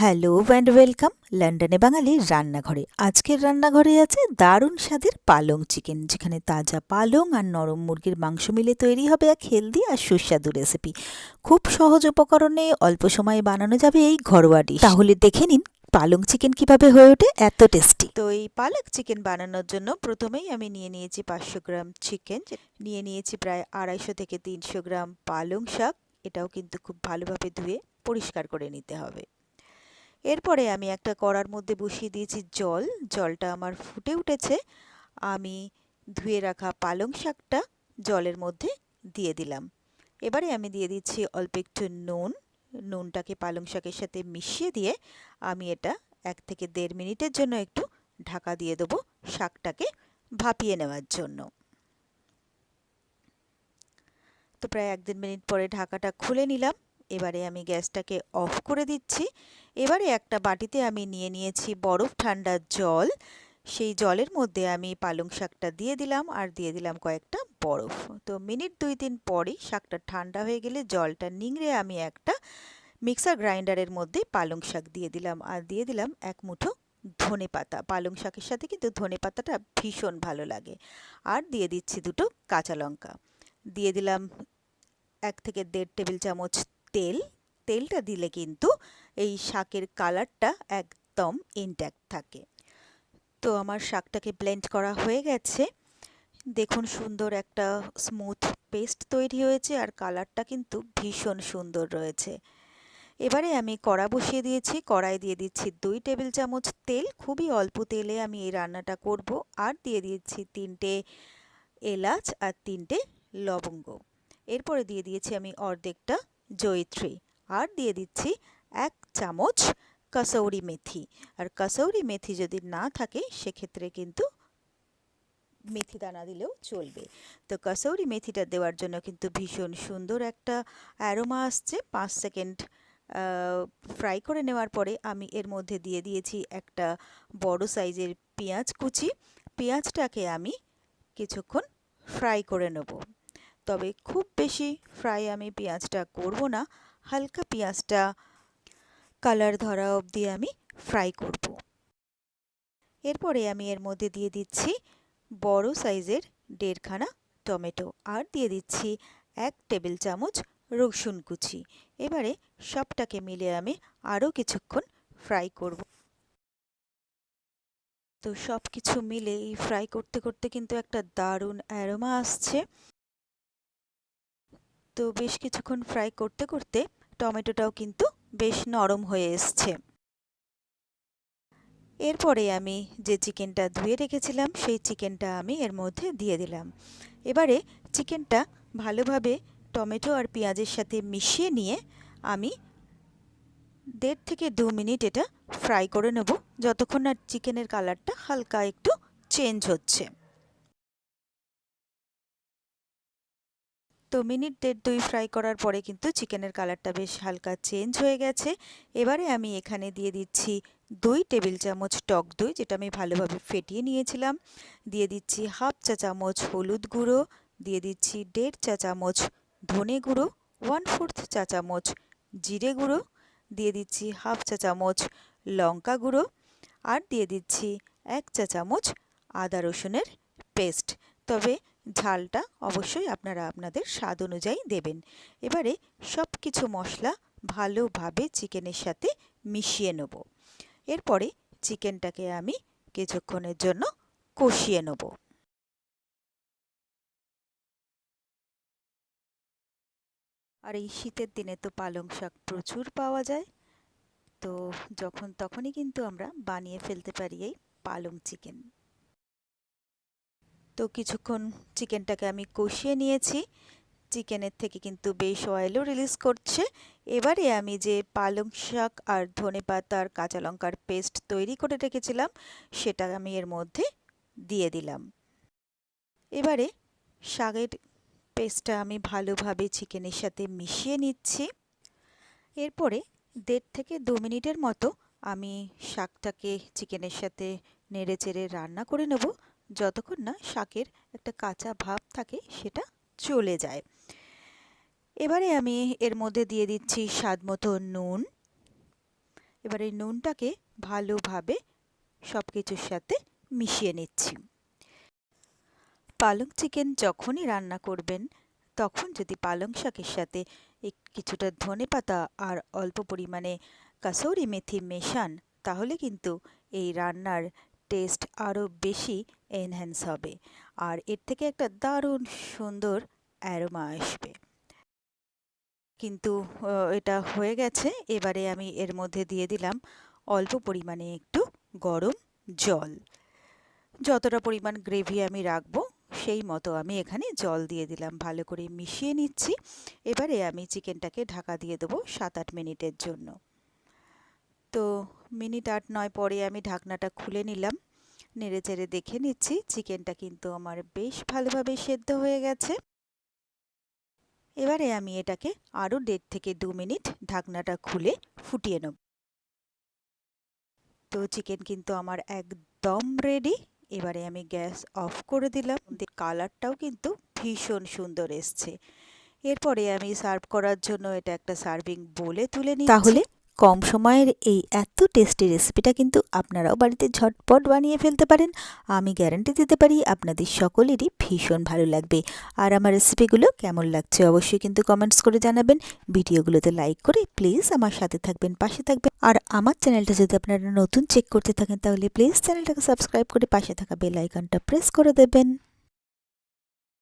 Hello and welcome লন্ডনে বাঙালির রান্নাঘরে। আজকের রান্নাঘরে আছে দারুণ স্বাদের পালং চিকেন যেখানে তাজা পালং আর নরম মুরগির মাংস মিলে তৈরি হবে এক হেলদি আর সুস্বাদু রেসিপি খুব সহজ উপকরণে অল্প সময়ে বানানো যাবে এই ঘরোয়া ডিশ তাহলে দেখে নিন পালং চিকেন কীভাবে হয়ে ওঠে, এত টেস্টি তো এই পালক চিকেন বানানোর জন্য প্রথমেই আমি নিয়ে নিয়েছি পাঁচশো গ্রাম চিকেন নিয়ে নিয়েছি প্রায় আড়াইশো থেকে তিনশো গ্রাম পালং শাক। এটাও কিন্তু খুব ভালোভাবে ধুয়ে পরিষ্কার করে নিতে হবে। এরপরে আমি একটা কড়ার মধ্যে বসিয়ে দিয়েছি জল। জলটা আমার ফুটে উঠেছে। আমি ধুয়ে রাখা পালং শাকটা জলের মধ্যে দিয়ে দিলাম। এবারে আমি দিয়ে দিচ্ছি অল্প একটু নুন। নুনটাকে পালং শাকের সাথে মিশিয়ে দিয়ে আমি এটা এক থেকে দেড় মিনিটের জন্য একটু ঢাকা দিয়ে দেবো শাকটাকে ভাপিয়ে নেওয়ার জন্য। তো প্রায় এক দেড় মিনিট পরে ঢাকাটা খুলে নিলাম। এবারে আমি গ্যাসটাকে অফ করে দিচ্ছি। এবারে একটা বাটিতে আমি নিয়ে নিয়েছি বরফ ঠান্ডা জল। সেই জলের মধ্যে আমি পালং শাকটা দিয়ে দিলাম আর দিয়ে দিলাম কয়েকটা বরফ। তো মিনিট দুই দিন পরেই শাকটা ঠান্ডা হয়ে গেলে জলটা নিংড়ে আমি একটা মিক্সার গ্রাইন্ডারের মধ্যে পালং শাক দিয়ে দিলাম। আর দিয়ে দিলাম এক মুঠো ধনে পাতা। পালং শাকের সাথে কিন্তু ধনে পাতাটা ভীষণ ভালো লাগে। আর দিয়ে দিচ্ছি দুটো কাঁচা লঙ্কা। দিয়ে দিলাম এক থেকে দেড় টেবিল চামচ তেল। তেলটা দিলে কিন্তু এই শাকের কালারটা একদম ইনট্যাক্ট থাকে। তো আমার শাকটাকে ব্লেন্ড করা হয়ে গেছে। দেখুন সুন্দর একটা স্মুথ পেস্ট তৈরি হয়েছে আর কালারটা কিন্তু ভীষণ সুন্দর রয়েছে। এবারে আমি কড়া বসিয়ে দিয়েছি কড়াই দিয়ে দিচ্ছি দুই টেবিল চামচ তেল। খুবই অল্প তেলে আমি এই রান্নাটা করব আর দিয়ে দিচ্ছি তিনটে এলাচ আর তিনটে লবঙ্গ। এরপরে দিয়ে দিয়েছি আমি অর্ধেকটা জয়িত্রী। আর দিয়ে দিচ্ছি এক চামচ কাসৌরি মেথি। আর কাসৌরি মেথি যদি না থাকে, সেক্ষেত্রে কিন্তু মেথি দানা দিলেও চলবে। তো কাসৌরি মেথিটা দেওয়ার জন্য কিন্তু ভীষণ সুন্দর একটা অ্যারোমা আসছে। পাঁচ সেকেন্ড ফ্রাই করে নেওয়ার পরে আমি এর মধ্যে দিয়ে দিয়েছি একটা বড় সাইজের পেঁয়াজ কুচি। পেঁয়াজটাকে আমি কিছুক্ষণ ফ্রাই করে নেব। তবে খুব বেশি ফ্রাই আমি পেঁয়াজটা করব না। হালকা পেঁয়াজটা কালার ধরা অবধি আমি ফ্রাই করব। এরপরে আমি এর মধ্যে দিয়ে দিচ্ছি বড় সাইজের দেড়খানা টমেটো আর দিয়ে দিচ্ছি এক টেবিল চামচ রসুন কুচি। এবারে সবটাকে মিলে আমি আরও কিছুক্ষণ ফ্রাই করব। তো সব কিছু মিলে এই ফ্রাই করতে করতে কিন্তু একটা দারুণ অ্যারোমা আসছে। তো বেশ কিছুক্ষণ ফ্রাই করতে করতে টমেটোটাও কিন্তু বেশ নরম হয়ে এসছে। এরপরে আমি যে চিকেনটা ধুয়ে রেখেছিলাম, সেই চিকেনটা আমি এর মধ্যে দিয়ে দিলাম। এবারে চিকেনটা ভালোভাবে টমেটো আর পেঁয়াজের সাথে মিশিয়ে নিয়ে আমি দেড় থেকে দু মিনিট এটা ফ্রাই করে নেব, যতক্ষণ না চিকেনের কালারটা হালকা একটু চেঞ্জ হচ্ছে। তো মিনিট দেড় দুই ফ্রাই করার পরে কিন্তু চিকেনের কালারটা বেশ হালকা চেঞ্জ হয়ে গেছে। এবারে আমি এখানে দিয়ে দিচ্ছি দুই টেবিল চামচ টক দই, যেটা আমি ভালোভাবে ফেটিয়ে নিয়েছিলাম। দিয়ে দিচ্ছি হাফ চা চামচ হলুদ গুঁড়ো, দিয়ে দিচ্ছি দেড় চা চামচ ধনে গুঁড়ো ওয়ান ফোর্থ চা চামচ জিরে গুঁড়ো, দিয়ে দিচ্ছি হাফ চা চামচ লঙ্কা গুঁড়ো, আর দিয়ে দিচ্ছি এক চা চামচ আদা রসুনের পেস্ট তবে ঝালটা অবশ্যই আপনারা আপনাদের স্বাদ অনুযায়ী দেবেন। এবারে সব কিছু মশলা ভালোভাবে চিকেনের সাথে মিশিয়ে নেব। এরপরে চিকেনটাকে আমি কিছুক্ষণের জন্য কষিয়ে নেব। আর এই শীতের দিনে তো পালং শাক প্রচুর পাওয়া যায়। তো যখন তখনই কিন্তু আমরা বানিয়ে ফেলতে পারি এই পালং চিকেন। তো কিছুক্ষণ চিকেনটাকে আমি কষিয়ে নিয়েছি। চিকেনের থেকে কিন্তু বেশ অয়েলও রিলিজ করছে। এবারে আমি যে পালং শাক আর ধনে পাতা আর কাঁচা লঙ্কার পেস্ট তৈরি করে রেখেছিলাম, সেটা আমি এর মধ্যে দিয়ে দিলাম। এবারে শাকের পেস্টটা আমি ভালোভাবে চিকেনের সাথে মিশিয়ে নিচ্ছি। এরপরে দেড় থেকে দু মিনিটের মতো আমি শাকটাকে চিকেনের সাথে নেড়ে চেড়ে রান্না করে নেব। যতক্ষণ না শাকের একটা কাঁচা ভাব থাকে সেটা চলে যায়। এবারে আমি এর মধ্যে দিয়ে দিচ্ছি স্বাদ মতো নুন। এবার এই নুনটাকে ভালোভাবে সব কিছুর সাথে মিশিয়ে নিচ্ছি। পালং চিকেন যখনই রান্না করবেন, তখন যদি পালং শাকের সাথে কিছুটা ধনে পাতা আর অল্প পরিমাণে কাসৌরি মেথি মেশান, তাহলে কিন্তু এই রান্নার টেস্ট আরও বেশি এনহ্যান্স হবে। আর এর থেকে একটা দারুণ সুন্দর অ্যারোমা আসবে। কিন্তু এটা হয়ে গেছে। এবারে আমি এর মধ্যে দিয়ে দিলাম অল্প পরিমাণে একটু গরম জল। যতটা পরিমাণ গ্রেভি আমি রাখব, সেই মতো আমি এখানে জল দিয়ে দিলাম। ভালো করে মিশিয়ে নিচ্ছি। এবারে আমি চিকেনটাকে ঢাকা দিয়ে দেবো সাত আট মিনিটের জন্য। তো মিনিট আট নয় পরে আমি ঢাকনাটা খুলে নিলাম। নেড়ে চেড়ে দেখে নিচ্ছি, চিকেনটা কিন্তু আমার বেশ ভালোভাবে সেদ্ধ হয়ে গেছে। এবারে আমি এটাকে আরও দেড় থেকে দু মিনিট ঢাকনাটা খুলে ফুটিয়ে নেব। তো চিকেন কিন্তু আমার একদম রেডি এবারে আমি গ্যাস অফ করে দিলাম। কালারটাও কিন্তু ভীষণ সুন্দর এসছে। এরপরে আমি সার্ভ করার জন্য এটা একটা সার্ভিং বলে তুলে নিই তাহলে কম সময়ের এই এত টেস্টি রেসিপিটা কিন্তু আপনারাও বাড়িতে ঝটপট বানিয়ে ফেলতে পারেন। আমি গ্যারান্টি দিতে পারি আপনাদের সকলেরই ভীষণ ভালো লাগবে। আর আমার রেসিপিগুলো কেমন লাগছে অবশ্যই কিন্তু কমেন্টস করে জানাবেন। ভিডিওগুলোতে লাইক করে প্লিজ আমার সাথে থাকবেন, পাশে থাকবেন। আর আমার চ্যানেলটা যদি আপনারা নতুন চেক করতে থাকেন তাহলে প্লিজ চ্যানেলটাকে সাবস্ক্রাইব করে পাশে থাকা বেল আইকনটা প্রেস করে দেবেন।